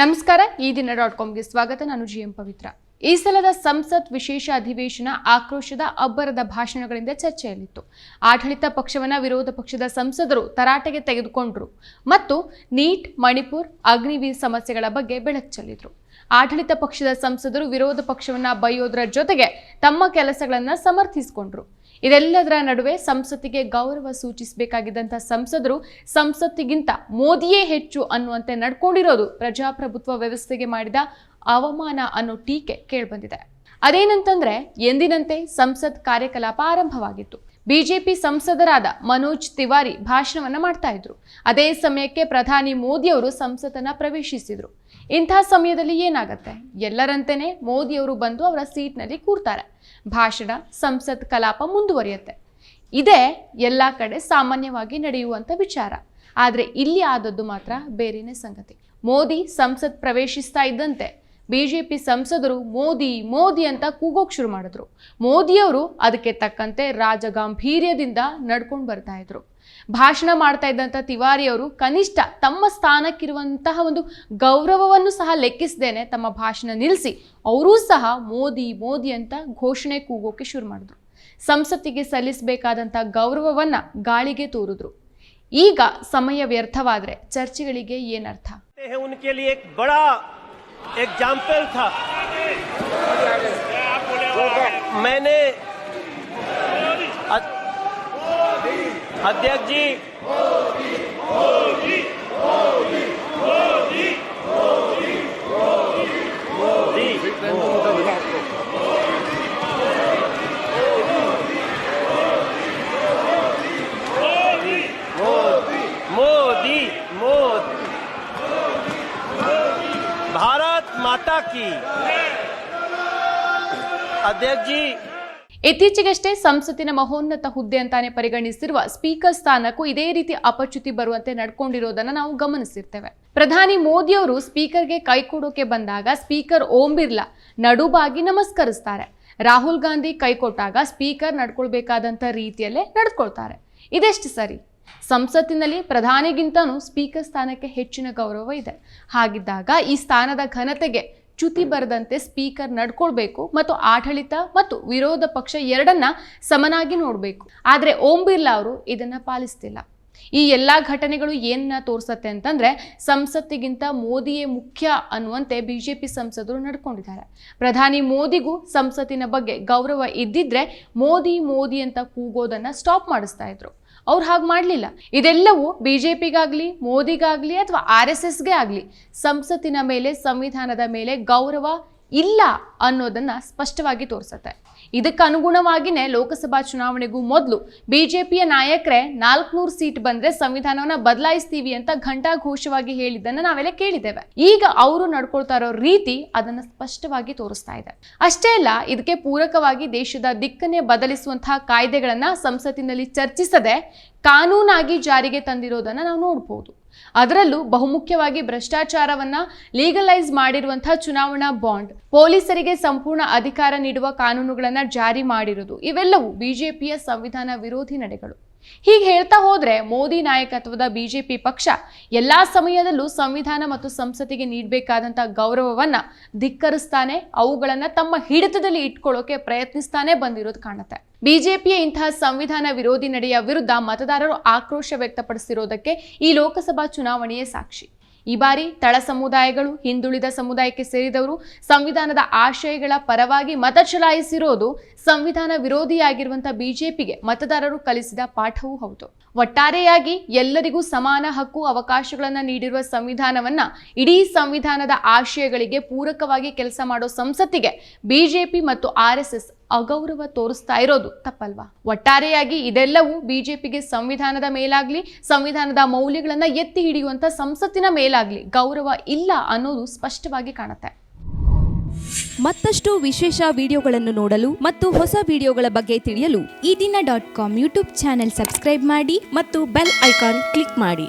ನಮಸ್ಕಾರ, ಈ ದಿನ ಡಾಟ್ ಕಾಮ್ಗೆ ಸ್ವಾಗತ. ನಾನು ಜಿ ಎಂ ಪವಿತ್ರ. ಈ ಸಲದ ಸಂಸತ್ ವಿಶೇಷ ಅಧಿವೇಶನ ಆಕ್ರೋಶದ ಅಬ್ಬರದ ಭಾಷಣಗಳಿಂದ ಚರ್ಚೆಯಲ್ಲಿತ್ತು. ಆಡಳಿತ ಪಕ್ಷವನ್ನ ವಿರೋಧ ಪಕ್ಷದ ಸಂಸದರು ತರಾಟೆಗೆ ತೆಗೆದುಕೊಂಡ್ರು ಮತ್ತು ನೀಟ್, ಮಣಿಪುರ್, ಅಗ್ನಿವೀರ್ ಸಮಸ್ಯೆಗಳ ಬಗ್ಗೆ ಬೆಳಕು ಚೆಲ್ಲಿದ್ರು ಆಡಳಿತ ಪಕ್ಷದ ಸಂಸದರು ವಿರೋಧ ಪಕ್ಷವನ್ನ ಬೈಯೋದ್ರ ಜೊತೆಗೆ ತಮ್ಮ ಕೆಲಸಗಳನ್ನ ಸಮರ್ಥಿಸಿಕೊಂಡ್ರು. ಇದೆಲ್ಲದರ ನಡುವೆ ಸಂಸತ್ತಿಗೆ ಗೌರವ ಸೂಚಿಸಬೇಕಾಗಿದ್ದಂಥ ಸಂಸದರು ಸಂಸತ್ತಿಗಿಂತ ಮೋದಿಯೇ ಹೆಚ್ಚು ಅನ್ನುವಂತೆ ನಡ್ಕೊಂಡಿರೋದು ಪ್ರಜಾಪ್ರಭುತ್ವ ವ್ಯವಸ್ಥೆಗೆ ಮಾಡಿದ ಅವಮಾನ ಅನ್ನೋ ಟೀಕೆ ಕೇಳಿಬಂದಿದೆ. ಅದೇನಂತಂದ್ರೆ ಎಂದಿನಂತೆ ಸಂಸತ್ ಕಾರ್ಯಕಲಾಪ ಆರಂಭವಾಗಿತ್ತು. ಬಿಜೆಪಿ ಸಂಸದರಾದ ಮನೋಜ್ ತಿವಾರಿ ಭಾಷಣವನ್ನ ಮಾಡ್ತಾ ಇದ್ರು. ಅದೇ ಸಮಯಕ್ಕೆ ಪ್ರಧಾನಿ ಮೋದಿಯವರು ಸಂಸತ್ತನ್ನ ಪ್ರವೇಶಿಸಿದ್ರು. ಇಂಥ ಸಮಯದಲ್ಲಿ ಏನಾಗುತ್ತೆ? ಎಲ್ಲರಂತೆಯೇ ಮೋದಿಯವರು ಬಂದು ಅವರ ಸೀಟ್ನಲ್ಲಿ ಕೂರ್ತಾರೆ. ಭಾಷಣ, ಸಂಸತ್ ಕಲಾಪ ಮುಂದುವರಿಯುತ್ತೆ. ಇದೇ ಎಲ್ಲ ಕಡೆ ಸಾಮಾನ್ಯವಾಗಿ ನಡೆಯುವಂಥ ವಿಚಾರ. ಆದರೆ ಇಲ್ಲಿ ಆದದ್ದು ಮಾತ್ರ ಬೇರೆಯೇ ಸಂಗತಿ. ಮೋದಿ ಸಂಸತ್ ಪ್ರವೇಶಿಸ್ತಾ ಇದ್ದಂತೆ ಬಿಜೆಪಿ ಸಂಸದರು ಮೋದಿ ಮೋದಿ ಅಂತ ಕೂಗೋಕ್ ಶುರು ಮಾಡಿದ್ರು. ಮೋದಿಯವರು ಅದಕ್ಕೆ ತಕ್ಕಂತೆ ರಾಜಗಾಂಭೀರ್ಯದಿಂದ ನಡ್ಕೊಂಡು ಬರ್ತಾ ಇದ್ರು. ಭಾಷಣ ಮಾಡ್ತಾ ಇದ್ದಂಥ ತಿವಾರಿ ಅವರು ಕನಿಷ್ಠ ತಮ್ಮ ಸ್ಥಾನಕ್ಕಿರುವಂತಹ ಒಂದು ಗೌರವವನ್ನು ಸಹ ಲೆಕ್ಕಿಸದೇನೆ ತಮ್ಮ ಭಾಷಣ ನಿಲ್ಲಿಸಿ ಅವರೂ ಸಹ ಮೋದಿ ಮೋದಿ ಅಂತ ಘೋಷಣೆ ಕೂಗೋಕೆ ಶುರು ಮಾಡಿದ್ರು. ಸಂಸತ್ತಿಗೆ ಸಲ್ಲಿಸಬೇಕಾದಂಥ ಗೌರವವನ್ನ ಗಾಳಿಗೆ ತೋರಿದ್ರು. ಈಗ ಸಮಯ ವ್ಯರ್ಥವಾದ್ರೆ ಚರ್ಚೆಗಳಿಗೆ ಏನರ್ಥ? एग्ज़ाम्पल था। मैंने अध्यक्ष जी। मोदी मोदी। ಮಾತಾ ಕಿ ಅಧ್ಯಕ್ಷ ಜಿ ಇತ್ತೀಚೆಗಷ್ಟೇ ಸಂಸತ್ತಿನ ಮಹೋನ್ನತ ಹುದ್ದೆ ಅಂತಾನೆ ಪರಿಗಣಿಸಿರುವ ಸ್ಪೀಕರ್ ಸ್ಥಾನಕ್ಕೂ ಇದೇ ರೀತಿ ಅಪಚ್ಯುತಿ ಬರುವಂತೆ ನಡ್ಕೊಂಡಿರೋದನ್ನ ನಾವು ಗಮನಿಸಿರ್ತೇವೆ. ಪ್ರಧಾನಿ ಮೋದಿ ಮೋದಿಯವರು ಸ್ಪೀಕರ್ಗೆ ಕೈಕೊಡೋಕೆ ಬಂದಾಗ ಸ್ಪೀಕರ್ ಓಂ ಬಿರ್ಲಾ ನಡುಬಾಗಿ ನಮಸ್ಕರಿಸ್ತಾರೆ. ರಾಹುಲ್ ಗಾಂಧಿ ಕೈಕೊಟ್ಟಾಗ ಸ್ಪೀಕರ್ ನಡ್ಕೊಳ್ಬೇಕಾದಂಥ ರೀತಿಯಲ್ಲೇ ನಡ್ಕೊಳ್ತಾರೆ. ಇದೆಷ್ಟು ಸರಿ? ಸಂಸತ್ತಿನಲ್ಲಿ ಪ್ರಧಾನಿಗಿಂತನೂ ಸ್ಪೀಕರ್ ಸ್ಥಾನಕ್ಕೆ ಹೆಚ್ಚಿನ ಗೌರವ ಇದೆ. ಹಾಗಿದ್ದಾಗ ಈ ಸ್ಥಾನದ ಘನತೆಗೆ ಚ್ಯುತಿ ಬರದಂತೆ ಸ್ಪೀಕರ್ ನಡ್ಕೊಳ್ಬೇಕು ಮತ್ತು ಆಡಳಿತ ಮತ್ತು ವಿರೋಧ ಪಕ್ಷ ಎರಡನ್ನ ಸಮನಾಗಿ ನೋಡಬೇಕು. ಆದರೆ ಓಂ ಬಿರ್ಲಾ ಅವರು ಇದನ್ನು ಪಾಲಿಸ್ತಿಲ್ಲ. ಈ ಎಲ್ಲ ಘಟನೆಗಳು ಏನನ್ನ ತೋರಿಸತ್ತೆ ಅಂತಂದ್ರೆ ಸಂಸತ್ತಿಗಿಂತ ಮೋದಿಯೇ ಮುಖ್ಯ ಅನ್ನುವಂತೆ ಬಿಜೆಪಿ ಸಂಸದರು ನಡ್ಕೊಂಡಿದ್ದಾರೆ. ಪ್ರಧಾನಿ ಮೋದಿಗೂ ಸಂಸತ್ತಿನ ಬಗ್ಗೆ ಗೌರವ ಇದ್ದಿದ್ರೆ ಮೋದಿ ಮೋದಿ ಅಂತ ಕೂಗೋದನ್ನ ಸ್ಟಾಪ್ ಮಾಡಿಸ್ತಾ ಇದ್ರು. ಅವ್ರು ಹಾಗೆ ಮಾಡಲಿಲ್ಲ. ಇದೆಲ್ಲವೂ ಬಿಜೆಪಿಗಾಗ್ಲಿ, ಮೋದಿಗಾಗ್ಲಿ ಅಥವಾ ಆರ್ ಎಸ್ ಎಸ್ಗೆ ಆಗಲಿ, ಸಂಸತ್ತಿನ ಮೇಲೆ, ಸಂವಿಧಾನದ ಮೇಲೆ ಗೌರವ ಇಲ್ಲ ಅನ್ನೋದನ್ನ ಸ್ಪಷ್ಟವಾಗಿ ತೋರಿಸುತ್ತೆ. ಇದಕ್ಕೆ ಅನುಗುಣವಾಗಿನೇ ಲೋಕಸಭಾ ಚುನಾವಣೆಗೂ ಮೊದಲು ಬಿಜೆಪಿಯ ನಾಯಕರೇ ನಾಲ್ಕುನೂರು ಸೀಟ್ ಬಂದ್ರೆ ಸಂವಿಧಾನವನ್ನ ಬದಲಾಯಿಸ್ತೀವಿ ಅಂತ ಘಂಟಾ ಘೋಷವಾಗಿ ಹೇಳಿದ್ದನ್ನ ನಾವೆಲ್ಲ ಕೇಳಿದ್ದೇವೆ. ಈಗ ಅವರು ನಡ್ಕೊಳ್ತಾ ಇರೋ ರೀತಿ ಅದನ್ನ ಸ್ಪಷ್ಟವಾಗಿ ತೋರಿಸ್ತಾ ಇದೆ. ಅಷ್ಟೇ ಅಲ್ಲ, ಇದಕ್ಕೆ ಪೂರಕವಾಗಿ ದೇಶದ ದಿಕ್ಕನ್ನೇ ಬದಲಿಸುವಂತಹ ಕಾಯ್ದೆಗಳನ್ನ ಸಂಸತ್ತಿನಲ್ಲಿ ಚರ್ಚಿಸದೆ ಕಾನೂನಾಗಿ ಜಾರಿಗೆ ತಂದಿರೋದನ್ನ ನಾವು ನೋಡ್ಬೋದು. ಅದರಲ್ಲೂ ಬಹುಮುಖ್ಯವಾಗಿ ಭ್ರಷ್ಟಾಚಾರವನ್ನ ಲೀಗಲೈಸ್ ಮಾಡಿರುವಂತಹ ಚುನಾವಣಾ ಬಾಂಡ್. ಪೊಲೀಸರಿಗೆ ಸಂಪೂರ್ಣ ಅಧಿಕಾರ ನೀಡುವ ಕಾನೂನುಗಳನ್ನ ಜಾರಿ ಮಾಡಿರುವುದು. ಇವೆಲ್ಲವೂ ಬಿಜೆಪಿಯ ಸಂವಿಧಾನ ವಿರೋಧಿ ನಡೆಗಳು. ಹೀಗೆ ಹೇಳ್ತಾ ಹೋದ್ರೆ ಮೋದಿ ನಾಯಕತ್ವದ ಬಿಜೆಪಿ ಪಕ್ಷ ಎಲ್ಲಾ ಸಮಯದಲ್ಲೂ ಸಂವಿಧಾನ ಮತ್ತು ಸಂಸತ್ತಿಗೆ ನೀಡಬೇಕಾದಂತ ಗೌರವವನ್ನ ಧಿಕ್ಕರಿಸ್ತಾನೆ, ಅವುಗಳನ್ನ ತಮ್ಮ ಹಿಡಿತದಲ್ಲಿ ಇಟ್ಕೊಳ್ಳೋಕೆ ಪ್ರಯತ್ನಿಸ್ತಾನೆ ಬಂದಿರೋದು ಕಾಣುತ್ತೆ. ಬಿಜೆಪಿಯ ಇಂತಹ ಸಂವಿಧಾನ ವಿರೋಧಿ ನಡೆಯ ವಿರುದ್ಧ ಮತದಾರರು ಆಕ್ರೋಶ ವ್ಯಕ್ತಪಡಿಸಿರುವುದಕ್ಕೆ ಈ ಲೋಕಸಭಾ ಚುನಾವಣೆಯೇ ಸಾಕ್ಷಿ. ಈ ಬಾರಿ ತಳ ಸಮುದಾಯಗಳು, ಹಿಂದುಳಿದ ಸಮುದಾಯಕ್ಕೆ ಸೇರಿದವರು ಸಂವಿಧಾನದ ಆಶಯಗಳ ಪರವಾಗಿ ಮತ ಚಲಾಯಿಸಿರೋದು ಸಂವಿಧಾನ ವಿರೋಧಿಯಾಗಿರುವಂತಹ ಬಿಜೆಪಿಗೆ ಮತದಾರರು ಕಲಿಸಿದ ಪಾಠವೂ ಹೌದು. ಒಟ್ಟಾರೆಯಾಗಿ ಎಲ್ಲರಿಗೂ ಸಮಾನ ಹಕ್ಕು, ಅವಕಾಶಗಳನ್ನು ನೀಡಿರುವ ಸಂವಿಧಾನವನ್ನ ಇಡೀ ಸಂವಿಧಾನದ ಆಶಯಗಳಿಗೆ ಪೂರಕವಾಗಿ ಕೆಲಸ ಮಾಡೋ ಸಂಸತ್ತಿಗೆ ಬಿಜೆಪಿ ಮತ್ತು ಆರ್ಎಸ್ಎಸ್ ಎಸ್ ಎಸ್ ಅಗೌರವ ತೋರಿಸ್ತಾ ಇರೋದು ತಪ್ಪಲ್ವಾ? ಒಟ್ಟಾರೆಯಾಗಿ ಇದೆಲ್ಲವೂ ಬಿಜೆಪಿಗೆ ಸಂವಿಧಾನದ ಮೇಲಾಗ್ಲಿ, ಸಂವಿಧಾನದ ಮೌಲ್ಯಗಳನ್ನ ಎತ್ತಿ ಹಿಡಿಯುವಂತ ಸಂಸತ್ತಿನ ಮೇಲಾಗ್ಲಿ ಗೌರವ ಇಲ್ಲ ಅನ್ನೋದು ಸ್ಪಷ್ಟವಾಗಿ ಕಾಣುತ್ತೆ. ಮತ್ತಷ್ಟು ವಿಶೇಷ ವಿಡಿಯೋಗಳನ್ನು ನೋಡಲು ಮತ್ತು ಹೊಸ ವಿಡಿಯೋಗಳ ಬಗ್ಗೆ ತಿಳಿಯಲು Eedina dot com YouTube channel subscribe ಮಾಡಿ ಮತ್ತು ಬೆಲ್ ಐಕಾನ್ ಕ್ಲಿಕ್ ಮಾಡಿ.